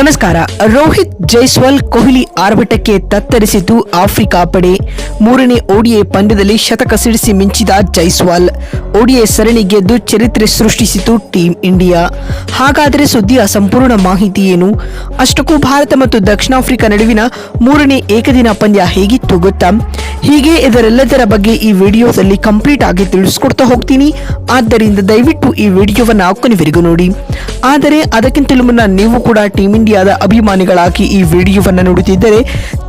ನಮಸ್ಕಾರ. ರೋಹಿತ್ ಜೈಸ್ವಾಲ್ ಕೊಹ್ಲಿ ಆರ್ಭಟಕ್ಕೆ ತತ್ತರಿಸಿದ್ದು ಆಫ್ರಿಕಾ ಪಡೆ. ಮೂರನೇ ಓಡಿಎ ಪಂದ್ಯದಲ್ಲಿ ಶತಕ ಸಿಡಿಸಿ ಮಿಂಚಿದ ಜೈಸ್ವಾಲ್. ಓಡಿಎ ಸರಣಿ ಗೆದ್ದು ಚರಿತ್ರೆ ಸೃಷ್ಟಿಸಿತು ಟೀಂ ಇಂಡಿಯಾ. ಹಾಗಾದರೆ ಸುದ್ದಿಯ ಸಂಪೂರ್ಣ ಮಾಹಿತಿ ಏನು? ಅಷ್ಟಕ್ಕೂ ಭಾರತ ಮತ್ತು ದಕ್ಷಿಣ ಆಫ್ರಿಕಾ ನಡುವಿನ ಮೂರನೇ ಏಕದಿನ ಪಂದ್ಯ ಹೇಗಿತ್ತು ಗೊತ್ತಾ? ಹೀಗೆ ಇದರೆಲ್ಲದರ ಬಗ್ಗೆ ಈ ವಿಡಿಯೋದಲ್ಲಿ ಕಂಪ್ಲೀಟ್ ಆಗಿ ತಿಳಿಸ್ಕೊಡ್ತಾ ಹೋಗ್ತೀನಿ. ಆದ್ದರಿಂದ ದಯವಿಟ್ಟು ಈ ವಿಡಿಯೋವನ್ನು ಕೊನೆವರೆಗೂ ನೋಡಿ. ಆದರೆ ಅದಕ್ಕಿಂತಲೂ ಮುನ್ನ ನೀವು ಕೂಡ ಟೀಮ್ ಇಂಡಿಯಾದ ಅಭಿಮಾನಿಗಳಾಗಿ ಈ ವಿಡಿಯೋವನ್ನು ನೋಡುತ್ತಿದ್ದರೆ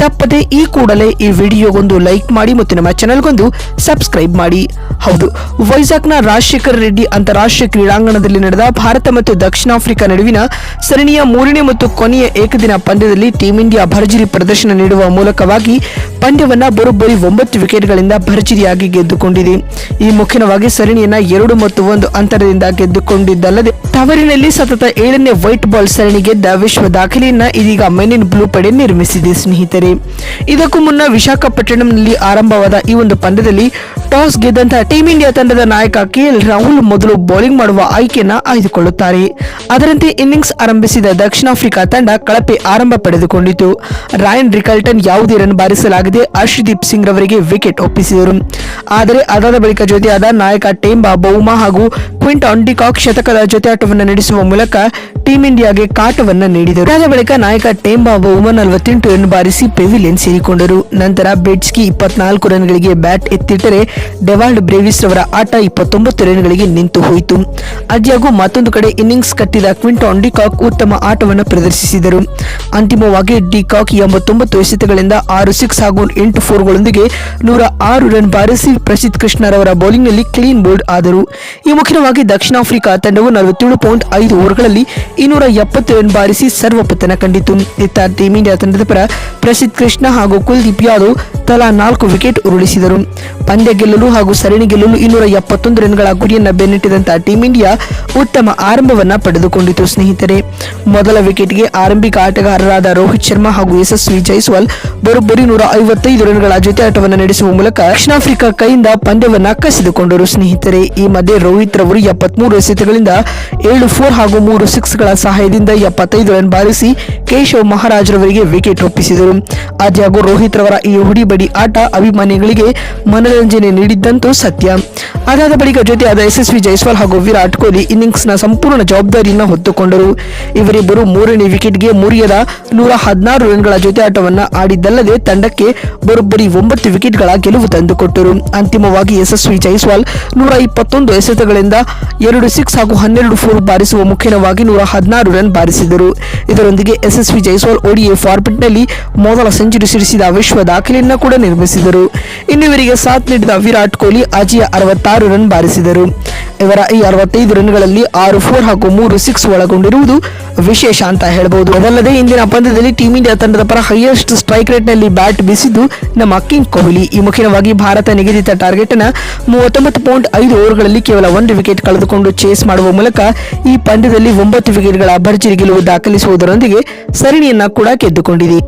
ತಪ್ಪದೆ ಈ ಕೂಡಲೇ ಈ ವಿಡಿಯೋಗೊಂದು ಲೈಕ್ ಮಾಡಿ ಮತ್ತು ನಮ್ಮ ಚಾನೆಲ್ಗೊಂದು ಸಬ್ಸ್ಕ್ರೈಬ್ ಮಾಡಿ. ಹೌದು, ವೈಜಾಗ್ನ ರಾಜಶೇಖರ್ ರೆಡ್ಡಿ ಅಂತಾರಾಷ್ಟ್ರೀಯ ಕ್ರೀಡಾಂಗಣದಲ್ಲಿ ನಡೆದ ಭಾರತ ಮತ್ತು ದಕ್ಷಿಣ ಆಫ್ರಿಕಾ ನಡುವಿನ ಸರಣಿಯ ಮೂರನೇ ಮತ್ತು ಕೊನೆಯ ಏಕದಿನ ಪಂದ್ಯದಲ್ಲಿ ಟೀಂ ಇಂಡಿಯಾ ಭರ್ಜರಿ ಪ್ರದರ್ಶನ ನೀಡುವ ಮೂಲಕವಾಗಿ ಪಂದ್ಯವನ್ನ ಬರೋಬ್ಬರಿ ಒಂಬತ್ತು ವಿಕೆಟ್ಗಳಿಂದ ಭರ್ಜರಿಯಾಗಿ ಗೆದ್ದುಕೊಂಡಿದೆ. ಈ ಮುಖ್ಯವಾಗಿ ಸರಣಿಯನ್ನ ಎರಡು ಮತ್ತು ಒಂದು ಅಂತರದಿಂದ ಗೆದ್ದುಕೊಂಡಿದ್ದಲ್ಲದೆ, ತವರಿನಲ್ಲಿ ಸತತ ಏಳನೇ ವೈಟ್ ಬಾಲ್ ಸರಣಿ ಗೆದ್ದ ವಿಶ್ವ ದಾಖಲೆಯನ್ನ ಇದೀಗ ಮೆನಿನ್ ಬ್ಲೂ ಪಡೆ ನಿರ್ಮಿಸಿದೆ ಸ್ನೇಹಿತರೆ. ಇದಕ್ಕೂ ಮುನ್ನ ವಿಶಾಖಪಟ್ಟಣಂನಲ್ಲಿ ಆರಂಭವಾದ ಈ ಒಂದು ಪಂದ್ಯದಲ್ಲಿ ಟಾಸ್ ಗೆದ್ದಂತಹ ಟೀಂ ಇಂಡಿಯಾ ತಂಡದ ನಾಯಕ ಕೆಎಲ್ ರಾಹುಲ್ ಮೊದಲು ಬೌಲಿಂಗ್ ಮಾಡುವ ಆಯ್ಕೆಯನ್ನ ಆಯ್ದುಕೊಳ್ಳುತ್ತಾರೆ. ಅದರಂತೆ ಇನ್ನಿಂಗ್ಸ್ ಆರಂಭಿಸಿದ ದಕ್ಷಿಣ ಆಫ್ರಿಕಾ ತಂಡ ಕಳಪೆ ಆರಂಭ ಪಡೆದುಕೊಂಡಿತು. ರಾಯನ್ ರಿಕಲ್ಟನ್ ಯಾವುದೇ ರನ್ ಬಾರಿಸಲಾಗದೆ ಅರ್ಷದೀಪ್ ಸಿಂಗ್ ರವರಿಗೆ ವಿಕೆಟ್ ಒಪ್ಪಿಸಿದರು. ಆದರೆ ಅದಾದ ಬಳಿಕ ಜೊತೆಯಾದ ನಾಯಕ ಟೇಂಬಾ ಬೌಮಾ ಹಾಗೂ ಕ್ವಿಂಟ್ ಆಂಡಿಕಾಕ್ ಶತಕದ ಜೊತೆಯಾಟವನ್ನು ನಡೆಸುವ ಮೂಲಕ ಟೀಂ ಇಂಡಿಯಾಗೆ ಕಾಟವನ್ನ ನೀಡಿದರು. ಅದಾದ ಬಳಿಕ ನಾಯಕ ಟೇಂಬಾ ಬೌಮಾ ನಲವತ್ತೆಂಟು ರನ್ ಬಾರಿಸಿ ಪೆವಿಲಿಯನ್ ಸೇರಿಕೊಂಡರು. ನಂತರ ಬೆಡ್ಸ್ಕಿ ಇಪ್ಪತ್ನಾಲ್ಕು ರನ್ಗಳಿಗೆ ಬ್ಯಾಟ್ ಎತ್ತಿಟ್ಟರೆ ಡೆವಾಲ್ಡ್ ಬ್ರೇವಿಸ್ ರವರ ಆಟ ಇಪ್ಪತ್ತೊಂಬತ್ತು ರನ್ಗಳಿಗೆ ನಿಂತು ಹೋಯಿತು. ಅದ್ಯಾಗೂ ಮತ್ತೊಂದು ಕಡೆ ಇನ್ನಿಂಗ್ಸ್ ಕಟ್ಟಿದ ಕ್ವಿಂಟಾನ್ ಡಿಕಾಕ್ ಉತ್ತಮ ಆಟವನ್ನು ಪ್ರದರ್ಶಿಸಿದರು. ಅಂತಿಮವಾಗಿ ಡಿಕಾಕ್ ಎಂಬತ್ತೊಂಬತ್ತು ಎಸೆತಗಳಿಂದ ಆರು ಸಿಕ್ಸ್ ಹಾಗೂ ಎಂಟು ಫೋರ್ಗಳೊಂದಿಗೆ ನೂರ ಆರು ರನ್ ಬಾರಿಸಿ ಪ್ರಸಿದ್ಧ ಕೃಷ್ಣರವರ ಬೌಲಿಂಗ್ನಲ್ಲಿ ಕ್ಲೀನ್ ಬೋಲ್ಡ್ ಆದರು. ಈ ಮುಖ್ಯವಾಗಿ ದಕ್ಷಿಣ ಆಫ್ರಿಕಾ ತಂಡವು ನಲವತ್ತೇಳು ಪಾಯಿಂಟ್ ಐದು ಓವರ್ಗಳಲ್ಲಿ ಇನ್ನೂರ ಎಪ್ಪತ್ತು ರನ್ ಬಾರಿಸಿ ಸರ್ವಪತನ ಕಂಡಿತು. ಇತ್ತ ಟೀಂ ಇಂಡಿಯಾ ತಂಡದ ಪರ ಪ್ರಸಿದ್ಧ ಕೃಷ್ಣ ಹಾಗೂ ಕುಲ್ದೀಪ್ ಯಾದವ್ ತಲಾ ನಾಲ್ಕು ವಿಕೆಟ್ ಉರುಳಿಸಿದರು. ಪಂದ್ಯ ಗೆಲ್ಲಲು ಹಾಗೂ ಸರಣಿ ಗೆಲ್ಲಲು ಇನ್ನೂರ ಎಪ್ಪತ್ತೊಂದು ರನ್ಗಳ ಗುರಿಯನ್ನ ಬೆನ್ನಿಟ್ಟಿದಂತಹ ಟೀಂ ಇಂಡಿಯಾ ಉತ್ತಮ ಆರಂಭವನ್ನ ಪಡೆದುಕೊಂಡಿತು. ಸ್ನೇಹಿತರೆ, ಮೊದಲ ವಿಕೆಟ್ಗೆ ಆರಂಭಿಕ ಆಟಗಾರರಾದ ರೋಹಿತ್ ಶರ್ಮಾ ಹಾಗೂ ಯಶಸ್ವಿ ಜೈಸ್ವಾಲ್ ಬರೋಬ್ಬರಿ ನೂರ ಐವತ್ತೈದು ರನ್ಗಳ ಜೊತೆ ಆಟವನ್ನು ನಡೆಸುವ ಮೂಲಕ ದಕ್ಷಿಣ ಆಫ್ರಿಕಾ ಕೈಯಿಂದ ಪಂದ್ಯವನ್ನ ಕಸಿದುಕೊಂಡರು. ಸ್ನೇಹಿತರೆ, ಈ ಮಧ್ಯೆ ರೋಹಿತ್ ರವರು ಎಪ್ಪತ್ಮೂರು ಎಸೆತಗಳಿಂದ ಏಳು, ಫೋರ್ ಹಾಗೂ ಮೂರು ಸಿಕ್ಸ್ ಗಳ ಸಹಾಯದಿಂದ ಎಪ್ಪತ್ತೈದು ರನ್ ಬಾರಿಸಿ ಕೇಶವ್ ಮಹಾರಾಜ್ ರವರಿಗೆ ವಿಕೆಟ್ ಒಪ್ಪಿಸಿದರು. ಆದಾಗೂ ರೋಹಿತ್ ರವರ ಈ ಹೊಡಿಬಡಿ ಆಟ ಅಭಿಮಾನಿಗಳಿಗೆ ಮನರಂಜನೆ ನೀಡಿದ್ದಂತೂ ಸತ್ಯ. ಅದಾದ ಬಳಿಕ ಜೊತೆಯಾದ ಯಶಸ್ವಿ ಜೈಸ್ವಾಲ್ ಹಾಗೂ ವಿರಾಟ್ ಕೊಹ್ಲಿ ಇನ್ನಿಂಗ್ಸ್ನ ಸಂಪೂರ್ಣ ಜವಾಬ್ದಾರಿಯನ್ನು ಹೊತ್ತುಕೊಂಡರು. ಇವರಿಬ್ಬರು ಮೂರನೇ ವಿಕೆಟ್ಗೆ ಮುರಿಯದ ನೂರ ಹದಿನಾರು ರನ್ಗಳ ಜೊತೆ ಆಟವನ್ನು ಆಡಿದ್ದಲ್ಲದೆ ತಂಡಕ್ಕೆ ಬರೋಬ್ಬರಿ ಒಂಬತ್ತು ವಿಕೆಟ್ಗಳ ಗೆಲುವು ತಂದುಕೊಟ್ಟರು. ಅಂತಿಮವಾಗಿ ಯಶಸ್ವಿ ಜೈಸ್ವಾಲ್ ನೂರ ಇಪ್ಪತ್ತೊಂದು ಎಸೆತಗಳಿಂದ ಎರಡು ಸಿಕ್ಸ್ ಹಾಗೂ ಹನ್ನೆರಡು ಫೋರ್ ಬಾರಿಸುವ ಮುಖೇನವಾಗಿ ನೂರ ಹದಿನಾರು ರನ್ ಬಾರಿಸಿದರು. ಇದರೊಂದಿಗೆ ಯಶಸ್ವಿ ಜೈಸ್ವಾಲ್ ಒಡಿಎ ಫಾರ್ಮೆಟ್ನಲ್ಲಿ ಮೊದಲ ಸೆಂಚುರಿ ಸಿಡಿಸಿದ ವಿಶ್ವ ದಾಖಲೆಯನ್ನು ಕೂಡ ನಿರ್ಮಿಸಿದರು. ಇನ್ನು ಇವರಿಗೆ ಸಾಥ್ ನೀಡಿದ ವಿರಾಟ್ ಕೊಹ್ಲಿ ಅಜಿಯ ಅರವತ್ತಾರು ರನ್ ಬಾರಿಸಿದರು. ಇವರ ಈ ಅರವತ್ತೈದು ರನ್ಗಳಲ್ಲಿ ಆರು ಫೋರ್ ಹಾಗೂ ಮೂರು ಸಿಕ್ಸ್ ಒಳಗೊಂಡಿರುವುದು ವಿಶೇಷ ಅಂತ ಹೇಳಬಹುದು ಅದಲ್ಲದೆ ಇಂದಿನ ಪಂದ್ಯದಲ್ಲಿ ಟೀಂ ಇಂಡಿಯಾ ತಂಡದ ಪರ ಹೈಯೆಸ್ಟ್ ಸ್ಟ್ರೈಕ್ ರೇಟ್ನಲ್ಲಿ ಬ್ಯಾಟ್ ಬೀಸಿದ್ದು ನಮ್ಮ ಕಿಂಗ್ ಕೊಹ್ಲಿ ಈ ಮುಖ್ಯವಾಗಿ ಭಾರತ ನಿಗದಿತ ಟಾರ್ಗೆಟ್ನ ಮೂವತ್ತೊಂಬತ್ತು ಪಾಯಿಂಟ್ ಐದು ಓವರ್ಗಳಲ್ಲಿ ಕೇವಲ ಒಂದು ವಿಕೆಟ್ ಕಳೆದುಕೊಂಡು ಚೇಸ್ ಮಾಡುವ ಮೂಲಕ ಈ ಪಂದ್ಯದಲ್ಲಿ ಒಂಬತ್ತು ವಿಕೆಟ್ಗಳ ಭರ್ಜರಿ ಗೆಲುವು ದಾಖಲಿಸುವುದರೊಂದಿಗೆ ಸರಣಿಯನ್ನ ಕೂಡ ಗೆದ್ದುಕೊಂಡಿದೆ.